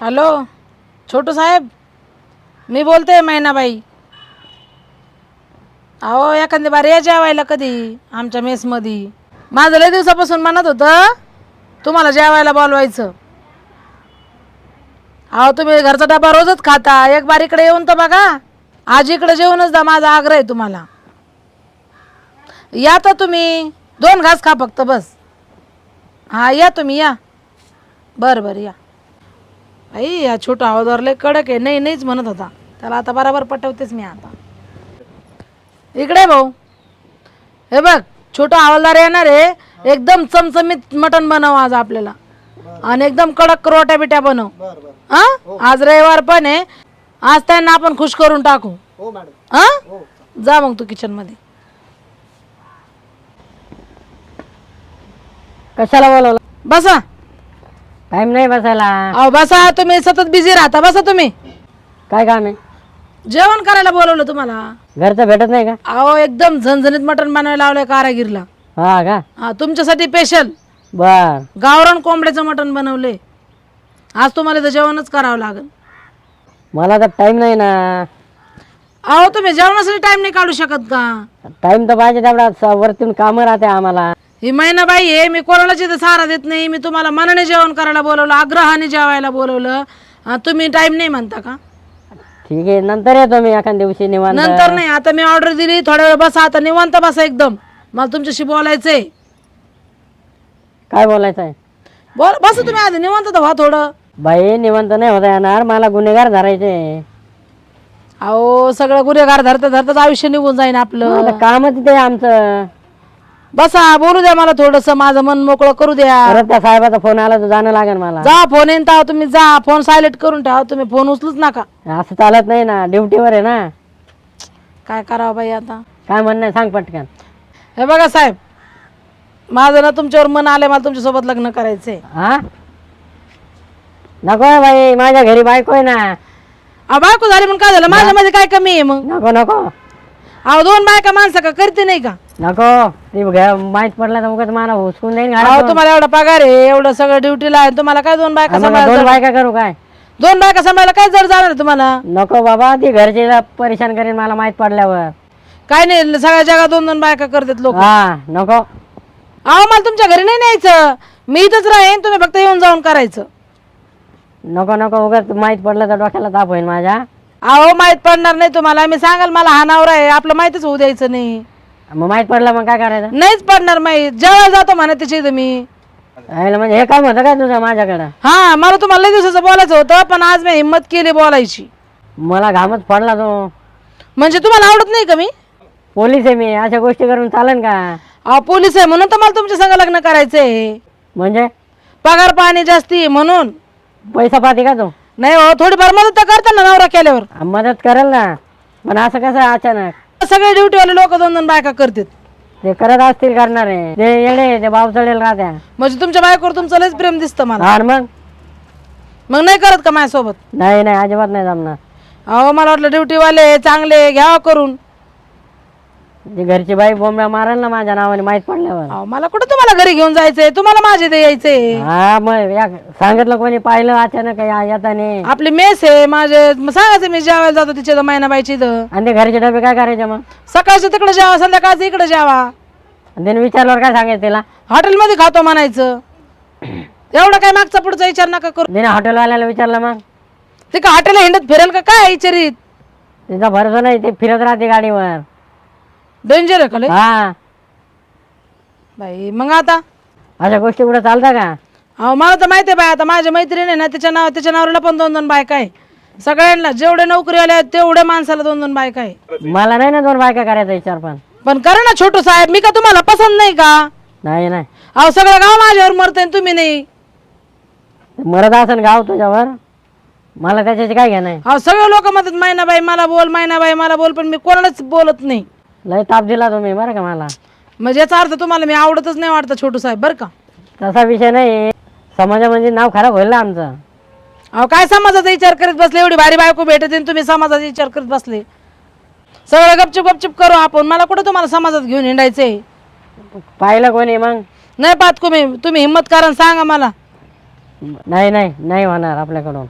Hello छोटू साहेब मी बोलते मैनाबाई. अहो एखादी बार या जेवायला कधी आमच्या मेसमध्ये माझं लय दिवसापासून म्हणत होतं तुम्हाला जेवायला बोलवायचं. अहो तुम्ही घरचा डबा रोजच खाता एक बार इकडे येऊन तर बघा. आज इकडे जेवूनच दा माझा आग्रह आहे तुम्हाला. या तर तुम्ही दोन घास खा फक्त बस. हां या तुम्ही या. बरं बरं या. आई या छोटा आवाजावर लय कडक आहे नाही नाहीच म्हणत होता. त्याला आता बरोबर पटवतेच मी आता. इकडे भाऊ. हे बघ छोटा हवालदार येणार आहे. एकदम चमचमीत मटण बनव आज आपल्याला. आणि एकदम कडक रोट्या बिट्या बनव. हा? आज रविवार पण आहे. आज त्यांना आपण खुश करून टाकू. हो मॅडम. हा? जा मग तू किचनमध्ये. कशाला बोलवलं? बसा. टाइम नाही बसायला. अहो बसा तुम्ही सतत बिझी राहता बसा तुम्ही. काय काम आहे? जेवण करायला बोलवलं तुम्हाला. घरचं भेटत नाही का? अहो एकदम झणझणीत मटण बनवायला लावलंय कारागीरला. हा का? हा तुमच्यासाठी स्पेशल बर. गावरान कोंबड्याचं मटण बनवले आज तुम्हाला इथं जेवणच करावं लागेल. मला तर टाइम नाही ना. अहो तुम्ही जेवणासाठी टाइम नाही काढू शकत का? टाइम तर पाहिजे तेवढा. स- वरतून कामं राहते आम्हाला. ही महिनाबाई आहे मी कोणालाच इथं सहारा देत नाही. मी तुम्हाला मनाने जेवण करायला बोलवलं आग्रहाने जेवायला बोलवलं. तुम्ही टाइम नाही म्हणता का? ठीक आहे नंतर येतो मी एखाद दिवशी निवांत. नंतर नाही. आता मी ऑर्डर दिली थोड्या वेळ बसा आता निवांत बसा एकदम. मला तुमच्याशी बोलायचंय. काय बोलायचं आहे बोल बसा तुम्ही आधी निवांत तर व्हा थोडं. बाई निवांत नाही होता येणार. मला गुन्हेगार धरायचे. अहो सगळं गुन्हेगार धरता धरताच आयुष्य निघून जाईन आपलं. आता कामच ते आमचं. बसा बोलू द्या मला थोडस माझं मन मोकळं करू द्या. परत त्या साहेबाचा फोन आला तर जाणं लागेल मला. जा फोन येईन तेव्हा तुम्ही जा फोन सायलेंट करून ठेवा तुम्ही फोन उचलूच नका. असं चालत नाही ना ड्युटीवर आहे ना. काय करावं बाई आता? काय म्हणणं आहे सांग पटकन. हे बघा साहेब माझं ना तुमच्यावर मन आलंय मला तुमच्यासोबत लग्न करायचंय. हा? नको आहे बाई माझ्या घरी बायको आहे ना. अहो बायको झाली म्हणून काय झालं? माझ्यामध्ये काय कमी आहे मग? नको नको. अहो दोन बायका माणसं का करते नाही का? नको. ती माहीत पडलं तर मग मला हुसकून देईन अहो तुम्हाला एवढा पगार आहे एवढं सगळं ड्युटीला आहे तुम्हाला काय दोन बायका मग सांभाळायला दोन बायका करू काय? दोन बायका सांभाळायला काय जड जाणार आहे तुम्हाला? नको बाबा ती घरचे परेशान करेन मला माहीत पडल्यावर. काय नाही सगळ्या जगात दोन दोन बायका करतात लोक. हा नको. अहो मला तुमच्या घरी नाही न्यायचं. मी इथंच राहीन तुम्ही फक्त येऊन जाऊन करायचं. नको नको उगाच माहीत पडलं तर डोक्याला ताप होईल माझ्या. अहो माहीत पडणार नाही तुम्हाला. मी सांगाल मला हा नवरा आहे आपलं माहितच होऊ द्यायचं नाही. मग माहीत पडलं मग काय करायचं? नाहीच पडणार माहीत जेवायला जातो म्हणा इथं मी. यायला म्हणजे हे काम होतं काय तुझं माझ्याकडं? हा मला तुम्हाला लय दिवसाचं बोलायचं होतं पण आज मी हिंमत केली बोलायची. मला घामच पडला तो. म्हणजे तुम्हाला आवडत नाही का मी? पोलीस आहे मी अशा गोष्टी करून चालेल का? अहो पोलीस आहे म्हणून तर मला तुमच्या संग लग्न करायचंय म्हणजे? पगार पाणी जास्ती म्हणून. पैसा पाहते का तू? नाही हो थोडीफार मदत तर करता ना नवरा केल्यावर. मदत करेल ना. पण असं कसं अचानक? सगळे ड्युटीवाले लोक दोन दोन बायका करतात. ते करत असतील करणारे. ते येडे ते बाव चढेल राहत्या म्हणजे तुमच्या बायकोवर तुमचं लयच प्रेम दिसतं मला. मग? मग नाही करत का माझ्यासोबत? नाही नाही अजिबात नाही जमणार. अहो मला वाटलं ड्युटीवाले चांगले घ्यावं करून. ती घरची बाई बोंबड्या मारेल ना माझ्या नावाने माहीत पडल्यावर. अहो मला कुठं तुम्हाला घरी घेऊन जायचंय? तुम्हाला माझे इथे यायचंय. हा मग या सांगितलं कोणी पाहिलं अचानक या- येताने? आपली मेस आहे माझे मग सांगायचं मी जेवायला जातो तिच्या इथं मैनाबाईची इथं. आणि ते घरचे डबे काय करायचे मग? सकाळचं तिकडे जेवा संध्याकाळचं इकडे जेवा. आणि त्याने विचारल्यावर काय सांगायचं तिला? हॉटेलमध्ये खातो म्हणायचं. एवढं काय मागचा पुढचा विचार नका करू. तिने हॉटेलवाल्याला विचारलं मग? ते का हॉटेल हिंडत फिरेल का? काय विचारित तिचा भरोसा नाही ते फिरत राहते गाडीवर. डेंजर आहे का लय? हा. बाई मग आता? अशा गोष्टी कुठं चालतं का? अहो मला तर माहिती आहे बाय आता माझ्या मैत्रिणी आहे ना त्याच्या नाव त्याच्या नावाला पण दोन दोन बायका आहे. सगळ्यांना जेवढे नोकरी आले आहेत तेवढ्या माणसाला दोन दोन बायका आहे. मला नाही ना दोन बायका करायचा विचार पण. पण करा ना छोटू साहेब मी का तुम्हाला पसंत नाही का? नाही नाही. अहो सगळं गाव माझ्यावर मरतंय आणि तुम्ही नाही. मरत असेल गाव तुझ्यावर मला त्याच्याशी काय घेणं आहे? अहो सगळे लोक म्हणतात मैनाबाई मला बोल मैनाबाई मला बोल पण मी कोणालाच बोलत नाही. लय ताप दिला तुम्ही बरं का मला. म्हणजे याचा अर्थ तुम्हाला मी आवडतच नाही वाटतं छोटू साहेब बरं का? तसा विषय नाही. समाजामध्ये नाव खराब होईल ना आमचं. अहो काय समाजाचा विचार करीत बसले? एवढी भारी बायको भेटते आणि तुम्ही समाजाचा विचार करीत बसले. सगळं गपचूप गपचूप करू आपण. मला कुठं तुम्हाला समाजात घेऊन हिंडायचंय? पाहिलं कोणी मग? नाही पाहत तुम्ही तुम्ही हिंमत करा आणि सांगा मला. नाही नाही नाही होणार आपल्याकडून.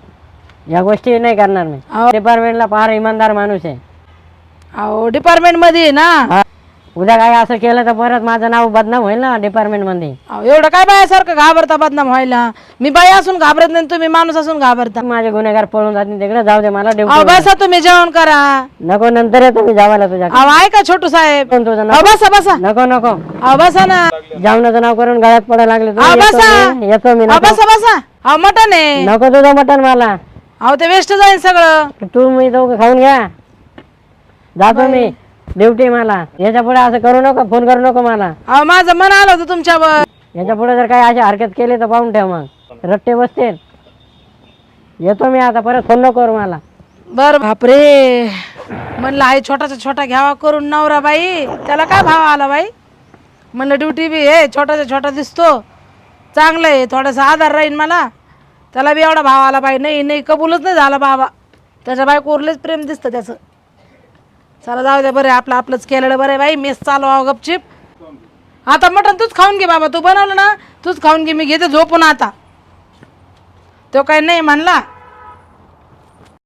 या गोष्टी नाही करणार मी. अहो. डिपार्टमेंटला फार इमानदार माणूस आहे. अहो डिपार्टमेंटमध्ये आहे ना. हा. उद्या काय असं केलं तर परत माझं नाव बदनाम होईल ना डिपार्टमेंटमध्ये अहो, एवढं काय बायासारखं घाबरता बदनाम व्हायला? मी बाई असून घाबरत नाही तुम्ही माणूस असून घाबरता. माझे गुन्हेगार पळून जातील तिकडे जाऊ दे मला अहो बसा तुम्ही जेवण करा. नको नंतर येतो मी जावायला तुझ्या अहो ऐका छोटू साहेब. कोण तुझं अहो बसा बसा. नको नको. अहो बसा ना. जामनाचं नाव करून गळ्यात पडायला लागले तू. अहो येतो बसा. मी, येतो मी अहो नको. बसा बसा. अहो मटन आहे. नको तुझं मटण मला. अहो ते वेस्ट जाईल सगळं. तू मी दोघं खाऊन घ्या. जातो मी. ड्युटी मला. याच्यापुढे असं करू नको फोन करू नको मला. अहो माझं मन आलं होतं तुमच्यावर. याच्यापुढे जर काही अशी हरकत केली तर पाहून ठेव मग. रट्टे बसतील. येतो मी आता परत फोन नको करू मला. बर बापरे. म्हणलं आई छोटाचा छोटा घ्यावा करून नवरा बाई. त्याला काय भाव आला बाई? म्हणलं ड्युटी बी हे छोटाचा छोटा दिसतो. चांगलं आहे थोडासा आधार राहील मला. त्याला बी एवढा भाव आला बाई. नाही नाही कबूलच नाही झाला बाबा. त्याच्या बायकोवरलेच प्रेम दिसतं त्याचं. चला जाऊ द्या बरं आपलं आपलंच केलेलं बरं आहे बाई मेस चालू आहो गपचिप. आता मटण तूच खाऊन घे बाबा तू बनवलं ना तूच खाऊन घे मी घेते झोपून आता. तो काही नाही म्हणला.